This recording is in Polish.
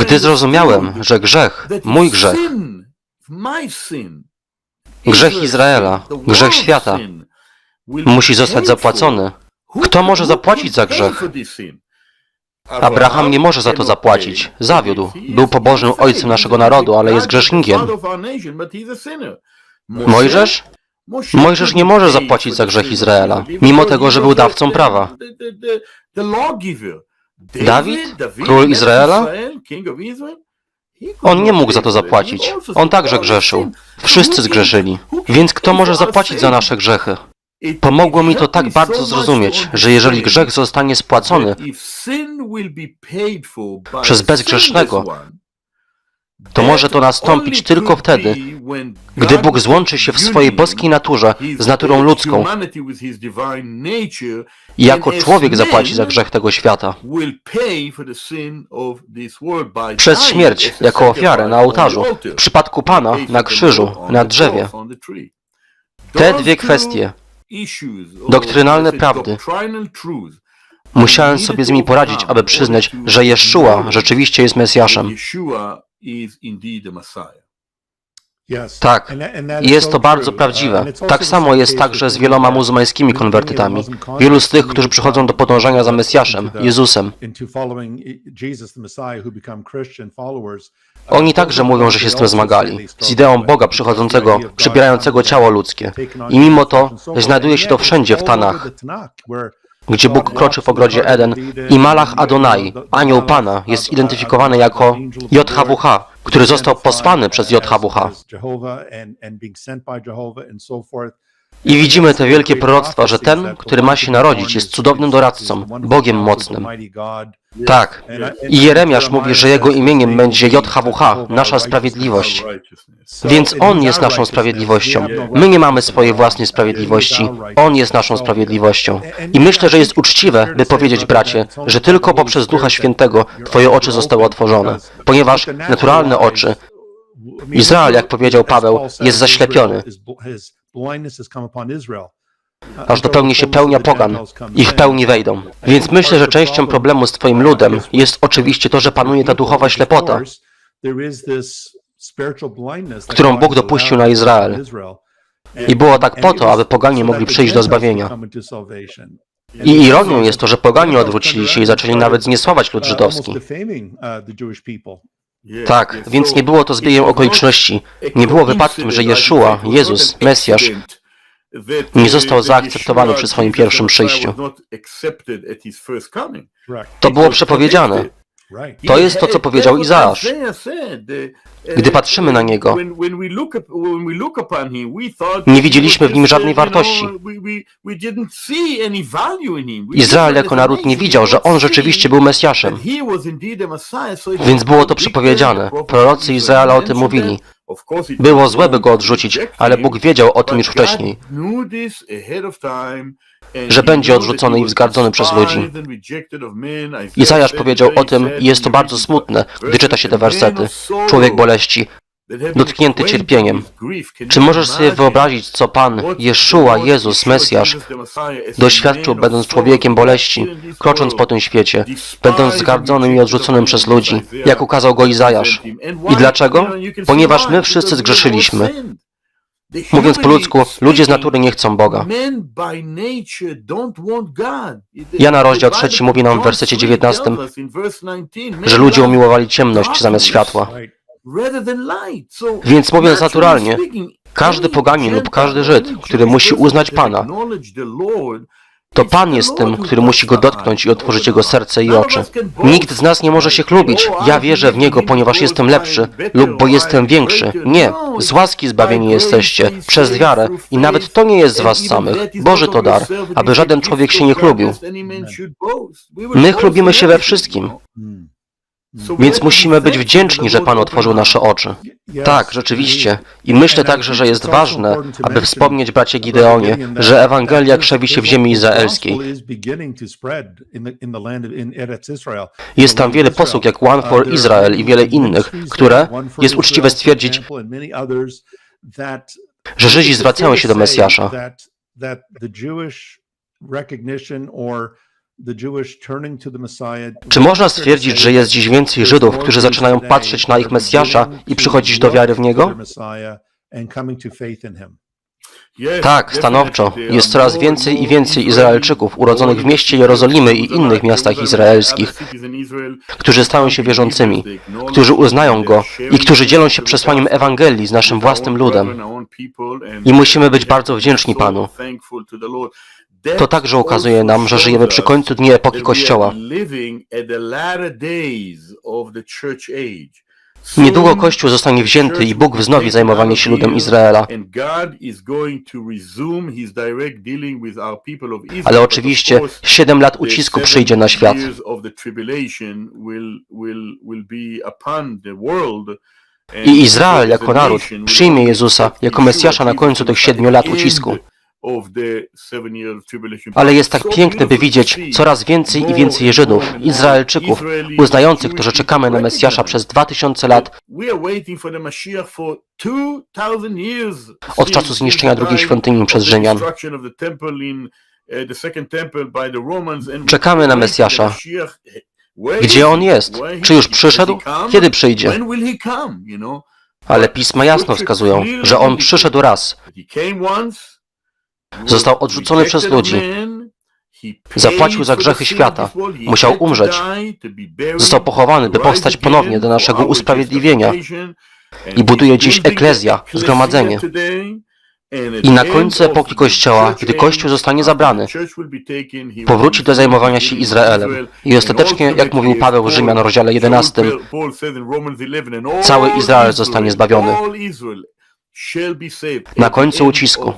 Gdy zrozumiałem, że grzech, mój grzech, grzech Izraela, grzech świata, musi zostać zapłacony, kto może zapłacić za grzech? Abraham nie może za to zapłacić. Zawiódł. Był pobożnym ojcem naszego narodu, ale jest grzesznikiem. Mojżesz? Mojżesz nie może zapłacić za grzech Izraela, mimo tego, że był dawcą prawa. Dawid? Król Izraela? On nie mógł za to zapłacić. On także grzeszył. Wszyscy zgrzeszyli. Więc kto może zapłacić za nasze grzechy? Pomogło mi to tak bardzo zrozumieć, że jeżeli grzech zostanie spłacony przez bezgrzesznego, to może to nastąpić tylko wtedy, gdy Bóg złączy się w swojej boskiej naturze z naturą ludzką i jako człowiek zapłaci za grzech tego świata. Przez śmierć, jako ofiarę na ołtarzu, w przypadku Pana na krzyżu, na drzewie. Te dwie kwestie, doktrynalne prawdy, musiałem sobie z nimi poradzić, aby przyznać, że Jeszua rzeczywiście jest Mesjaszem. Tak, i jest to bardzo prawdziwe. Tak samo jest także z wieloma muzułmańskimi konwertytami. Wielu z tych, którzy przychodzą do podążania za Mesjaszem, Jezusem. Oni także mówią, że się z tym zmagali, z ideą Boga przychodzącego, przybierającego ciało ludzkie. I mimo to znajduje się to wszędzie w Tanach, gdzie Bóg kroczy w ogrodzie Eden i Malach Adonai, anioł Pana, jest identyfikowany jako JHWH, który został posłany przez JHWH. I widzimy te wielkie proroctwa, że ten, który ma się narodzić, jest cudownym doradcą, Bogiem mocnym. Tak. I Jeremiasz mówi, że jego imieniem będzie JHWH, nasza sprawiedliwość. Więc On jest naszą sprawiedliwością. My nie mamy swojej własnej sprawiedliwości. On jest naszą sprawiedliwością. I myślę, że jest uczciwe, by powiedzieć, bracie, że tylko poprzez Ducha Świętego Twoje oczy zostały otworzone, ponieważ naturalne oczy, Izrael, jak powiedział Paweł, jest zaślepiony, aż dopełni się pełnia pogan, ich pełni wejdą. Więc myślę, że częścią problemu z Twoim ludem jest oczywiście to, że panuje ta duchowa ślepota, którą Bóg dopuścił na Izrael. I było tak po to, aby poganie mogli przyjść do zbawienia. I ironią jest to, że poganie odwrócili się i zaczęli nawet zniesławać lud żydowski. Tak, więc nie było to zbiegiem okoliczności. Nie było wypadkiem, że Jeszua, Jezus, Mesjasz, nie został zaakceptowany przy swoim pierwszym przyjściu. To było przepowiedziane. To jest to, co powiedział Izajasz. Gdy patrzymy na niego, nie widzieliśmy w nim żadnej wartości. Izrael jako naród nie widział, że on rzeczywiście był Mesjaszem. Więc było to przepowiedziane. Prorocy Izraela o tym mówili. Było złe, by go odrzucić, ale Bóg wiedział o tym już wcześniej, że będzie odrzucony i wzgardzony przez ludzi. Izajasz powiedział o tym i jest to bardzo smutne, gdy czyta się te wersety. Człowiek boleści, dotknięty cierpieniem. Czy możesz sobie wyobrazić, co Pan, Jeszua, Jezus, Mesjasz, doświadczył, będąc człowiekiem boleści, krocząc po tym świecie, będąc zgardzonym i odrzuconym przez ludzi, jak ukazał go Izajasz. I dlaczego? Ponieważ my wszyscy zgrzeszyliśmy. Mówiąc po ludzku, ludzie z natury nie chcą Boga. Jana rozdział 3 mówi nam w wersecie 19, że ludzie umiłowali ciemność zamiast światła. Więc mówiąc naturalnie, każdy poganin lub każdy Żyd, który musi uznać Pana, to Pan jest tym, który musi go dotknąć i otworzyć jego serce i oczy. Nikt z nas nie może się chlubić. Ja wierzę w Niego, ponieważ jestem lepszy lub bo jestem większy. Nie. Z łaski zbawieni jesteście, przez wiarę i nawet to nie jest z was samych. Boży to dar, aby żaden człowiek się nie chlubił. My chlubimy się we wszystkim. Więc musimy być wdzięczni, że Pan otworzył nasze oczy. Tak, rzeczywiście. I myślę także, że jest ważne, aby wspomnieć, bracie Gideonie, że Ewangelia krzewi się w ziemi izraelskiej. Jest tam wiele posług jak One for Israel i wiele innych, które, jest uczciwe stwierdzić, że Żydzi zwracają się do Mesjasza. Czy można stwierdzić, że jest dziś więcej Żydów, którzy zaczynają patrzeć na ich Mesjasza i przychodzić do wiary w Niego? Tak, stanowczo. Jest coraz więcej i więcej Izraelczyków urodzonych w mieście Jerozolimy i innych miastach izraelskich, którzy stają się wierzącymi, którzy uznają Go i którzy dzielą się przesłaniem Ewangelii z naszym własnym ludem. I musimy być bardzo wdzięczni Panu. To także ukazuje nam, że żyjemy przy końcu dni epoki Kościoła. Niedługo Kościół zostanie wzięty i Bóg wznowi zajmowanie się ludem Izraela. Ale oczywiście siedem lat ucisku przyjdzie na świat. I Izrael jako naród przyjmie Jezusa jako Mesjasza na końcu tych siedmiu lat ucisku. Ale jest tak piękne, by widzieć coraz więcej i więcej Żydów, Izraelczyków, uznających to, że czekamy na Mesjasza przez dwa tysiące lat od czasu zniszczenia drugiej świątyni przez Rzymian. Czekamy na Mesjasza. Gdzie on jest? Czy już przyszedł? Kiedy przyjdzie? Ale pisma jasno wskazują, że on przyszedł raz. Został odrzucony przez ludzi. Zapłacił za grzechy świata. Musiał umrzeć. Został pochowany, by powstać ponownie do naszego usprawiedliwienia. I buduje dziś eklezja, zgromadzenie. I na końcu epoki Kościoła, gdy Kościół zostanie zabrany, powróci do zajmowania się Izraelem. I ostatecznie, jak mówił Paweł w Rzymian rozdziale 11, cały Izrael zostanie zbawiony. Na końcu ucisku.